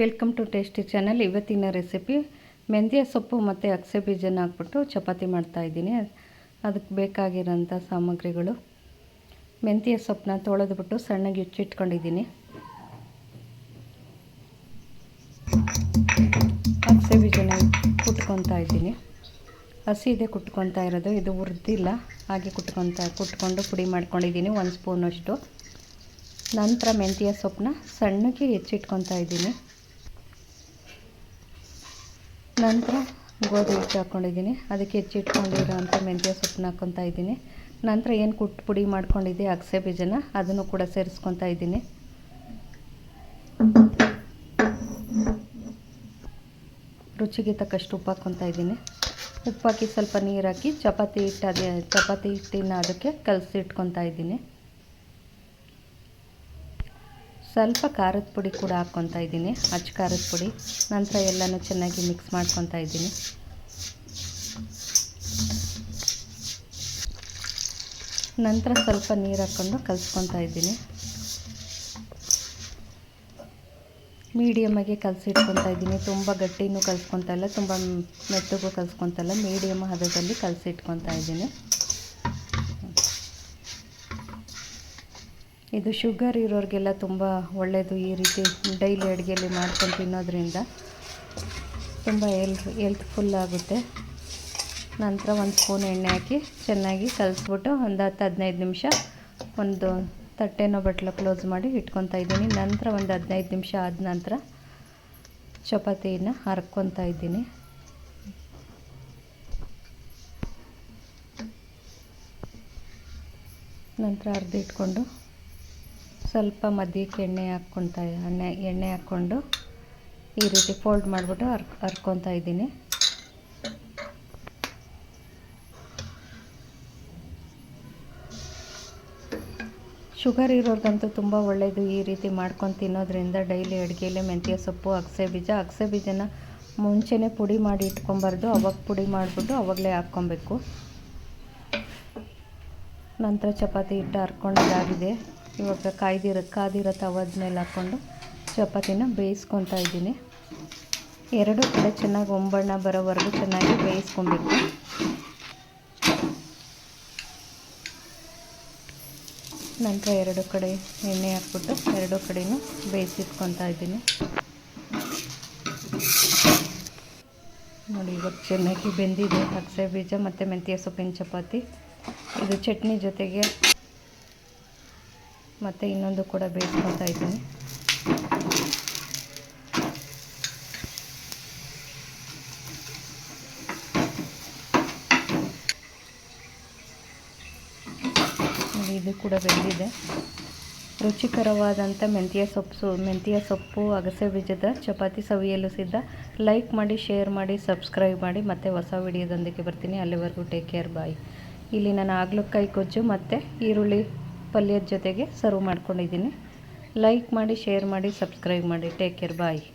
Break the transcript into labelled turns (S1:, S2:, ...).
S1: Welcome to tasty channel. ಇವತ್ತಿನ recipe ಮೆಂತ್ಯ ಸೊಪ್ಪು ಮತ್ತು ಅಗಸೆ ಬೀಜನ ಹಾಕ್ಬಿಟ್ಟು ಚಪಾತಿ ಮಾಡ್ತಾಯಿದ್ದೀನಿ ಅದಕ್ಕೆ ಬೇಕಾಗಿರೋಂಥ ಸಾಮಗ್ರಿಗಳು. ಮೆಂತ್ಯ ಸೊಪ್ಪನ್ನ ತೊಳೆದ್ಬಿಟ್ಟು ಸಣ್ಣಗೆ ಹೆಚ್ಚಿಟ್ಕೊಂಡಿದ್ದೀನಿ ಅಗಸೆ ಬೀಜನ ಕುಟ್ಕೊತಾ ಇದ್ದೀನಿ. ಹಸಿ ಇದೆ ಕುಟ್ಕೊತಾ ಇರೋದು. ಇದು ಹುರಿದಿಲ್ಲ. ಹಾಗೆ ಕುಟ್ಕೊತಾ, ಕುಟ್ಕೊಂಡು ಪುಡಿ ಮಾಡ್ಕೊಂಡಿದ್ದೀನಿ ಒಂದು ಸ್ಪೂನಷ್ಟು. ನಂತರ ಮೆಂತ್ಯ ಸೊಪ್ಪನ್ನ ಸಣ್ಣಗೆ ಹೆಚ್ಚಿಟ್ಕೊತಾ ಇದ್ದೀನಿ. ನಂತರ ಗೋಧಿ ಹಿಟ್ಟು ಹಾಕ್ಕೊಂಡಿದ್ದೀನಿ ಅದಕ್ಕೆ ಹೆಚ್ಚಿಟ್ಕೊಂಡಿರೋಂಥ ಮೆಂತ್ಯ ಸೊಪ್ಪನ್ನ ಹಾಕ್ಕೊತಾ ಇದ್ದೀನಿ. ನಂತರ ಏನು ಕುಟ್ಟು ಪುಡಿ ಮಾಡ್ಕೊಂಡಿದ್ದೆ ಅಗಸೆ ಬೀಜನ, ಅದನ್ನು ಕೂಡ ಸೇರಿಸ್ಕೊತಾ ಇದ್ದೀನಿ. ರುಚಿಗೆ ತಕ್ಕಷ್ಟು ಉಪ್ಪು ಹಾಕ್ಕೊತಾ ಇದ್ದೀನಿ. ಉಪ್ಪು ಹಾಕಿ ಸ್ವಲ್ಪ ನೀರು ಹಾಕಿ, ಚಪಾತಿ ಹಿಟ್ಟು ಅದೇ, ಚಪಾತಿ ಹಿಟ್ಟಿನ ಅದಕ್ಕೆ ಕಲಸಿ ಇಟ್ಕೊತಾ ಇದ್ದೀನಿ. ಸ್ವಲ್ಪ ಖಾರದ ಪುಡಿ ಕೂಡ ಹಾಕ್ಕೊತಾ ಇದ್ದೀನಿ. ಅಚ್ಚ ಖಾರದ ಪುಡಿ. ನಂತರ ಎಲ್ಲನೂ ಚೆನ್ನಾಗಿ ಮಿಕ್ಸ್ ಮಾಡ್ಕೊತಾ ಇದ್ದೀನಿ. ನಂತರ ಸ್ವಲ್ಪ ನೀರು ಹಾಕ್ಕೊಂಡು ಕಲಿಸ್ಕೊತಾ ಇದ್ದೀನಿ. ಮೀಡಿಯಮಾಗಿ ಕಲಸಿಟ್ಕೊತಾ ಇದ್ದೀನಿ. ತುಂಬ ಗಟ್ಟಿನೂ ಕಲಿಸ್ಕೊತಾ ಇಲ್ಲ, ತುಂಬ ಮೆತ್ತಗೂ ಕಲಿಸ್ಕೊತಾ ಇಲ್ಲ. ಮೀಡಿಯಮ್ ಹದದಲ್ಲಿ ಕಲಸಿಟ್ಕೊತಾ ಇದ್ದೀನಿ. ಇದು ಶುಗರ್ ಇರೋರಿಗೆಲ್ಲ ತುಂಬ ಒಳ್ಳೆಯದು ಈ ರೀತಿ ಡೈಲಿ ಅಡುಗೆಯಲ್ಲಿ ಮಾಡ್ಕೊಂಡು ತಿನ್ನೋದ್ರಿಂದ ತುಂಬ ಎಲ್ತ್ ಎಲ್ತ್ಫುಲ್ ಆಗುತ್ತೆ. ನಂತರ ಒಂದು ಸ್ಪೂನ್ ಎಣ್ಣೆ ಹಾಕಿ ಚೆನ್ನಾಗಿ ಕಲಿಸ್ಬಿಟ್ಟು ಒಂದು ಹತ್ತು ಹದಿನೈದು ನಿಮಿಷ ಒಂದು ತಟ್ಟೆನೋ ಬಟ್ಲ ಕ್ಲೋಸ್ ಮಾಡಿ ಇಟ್ಕೊತಾ ಇದ್ದೀನಿ. ನಂತರ ಒಂದು ಹದಿನೈದು ನಿಮಿಷ ಆದ ನಂತರ ಚಪಾತಿನ ಹರ್ಕೊತಾ ಇದ್ದೀನಿ. ನಂತರ ಅರ್ದಿಟ್ಕೊಂಡು ಸ್ವಲ್ಪ ಮಧ್ಯಕ್ಕೆ ಎಣ್ಣೆ ಹಾಕ್ಕೊತಾ, ಎಣ್ಣೆ ಎಣ್ಣೆ ಹಾಕ್ಕೊಂಡು ಈ ರೀತಿ ಫೋಲ್ಡ್ ಮಾಡಿಬಿಟ್ಟು ಹರ್ ಹರ್ಕೊತಾ ಇದ್ದೀನಿ. ಶುಗರ್ ಇರೋರ್ಗಂತೂ ತುಂಬ ಒಳ್ಳೆಯದು ಈ ರೀತಿ ಮಾಡ್ಕೊಂಡು ತಿನ್ನೋದ್ರಿಂದ ಡೈಲಿ ಅಡುಗೆಯಲ್ಲಿ ಮೆಂತ್ಯ ಸೊಪ್ಪು, ಅಗಸೆ ಬೀಜ, ಅಗಸೆ ಬೀಜನ ಮುಂಚೆನೇ ಪುಡಿ ಮಾಡಿ ಇಟ್ಕೊಬಾರ್ದು, ಅವಾಗ ಪುಡಿ ಮಾಡಿಬಿಟ್ಟು ಅವಾಗಲೇ ಹಾಕ್ಕೊಬೇಕು. ನಂತರ ಚಪಾತಿ ಹಿಟ್ಟು ಹರ್ಕೊಂಡಿದ್ದಾಗಿದೆ ಇವಾಗ ಕಾಯ್ದಿರೋ, ಕಾದಿರೋ ತವದ ಮೇಲೆ ಹಾಕ್ಕೊಂಡು ಚಪಾತಿನ ಬೇಯಿಸ್ಕೊತಾ ಇದ್ದೀನಿ. ಎರಡು ಕಡೆ ಚೆನ್ನಾಗಿ ಒಂಬಣ್ಣ ಬರೋವರೆಗೂ ಚೆನ್ನಾಗಿ ಬೇಯಿಸ್ಕೊಬೇಕು. ನಂತರ ಎರಡು ಕಡೆ ಎಣ್ಣೆ ಹಾಕ್ಬಿಟ್ಟು ಎರಡು ಕಡೆಯೂ ಬೇಯಿಸಿಟ್ಕೊತಾ ಇದ್ದೀನಿ. ನೋಡಿ, ಇವಾಗ ಚೆನ್ನಾಗಿ ಬೆಂದಿದೆ. ಅಗಸೆ ಬೀಜ ಮತ್ತು ಮೆಂತ್ಯ ಸೊಪ್ಪಿನ ಚಪಾತಿ. ಇದು ಚಟ್ನಿ ಜೊತೆಗೆ ಮತ್ತು ಇನ್ನೊಂದು ಕೂಡ ಬೇಯಿಸ್ಕೊತಾ ಇದ್ದೀನಿ. ಇದು ಕೂಡ ಬೆಂದಿದೆ. ರುಚಿಕರವಾದಂಥ ಮೆಂತ್ಯ ಸೊಪ್ಪು ಮೆಂತ್ಯ ಸೊಪ್ಪು, ಅಗಸೆ ಬೀಜದ ಚಪಾತಿ ಸವಿಯಲು ಸಿದ್ಧ. ಲೈಕ್ ಮಾಡಿ ಶೇರ್ ಮಾಡಿ ಸಬ್ಸ್ಕ್ರೈಬ್ ಮಾಡಿ. ಮತ್ತೆ ಹೊಸ ವಿಡಿಯೋದೊಂದಿಗೆ ಬರ್ತೀನಿ. ಅಲ್ಲಿವರೆಗೂ ಟೇಕ್ ಕೇರ್ ಬಾಯ್ ಇಲ್ಲಿ ನಾನು ಆಗ್ಲಕ್ಕಾಯಿ ಗೊಜ್ಜು ಮತ್ತು ಈರುಳ್ಳಿ. ಪಲ್ಯದ ಜೊತೆಗೆ ಸರ್ವ್ ಮಾಡ್ಕೊಂಡಿದ್ದೀನಿ. ಲೈಕ್ ಮಾಡಿ ಶೇರ್ ಮಾಡಿ ಸಬ್ಸ್ಕ್ರೈಬ್ ಮಾಡಿ. Take care bye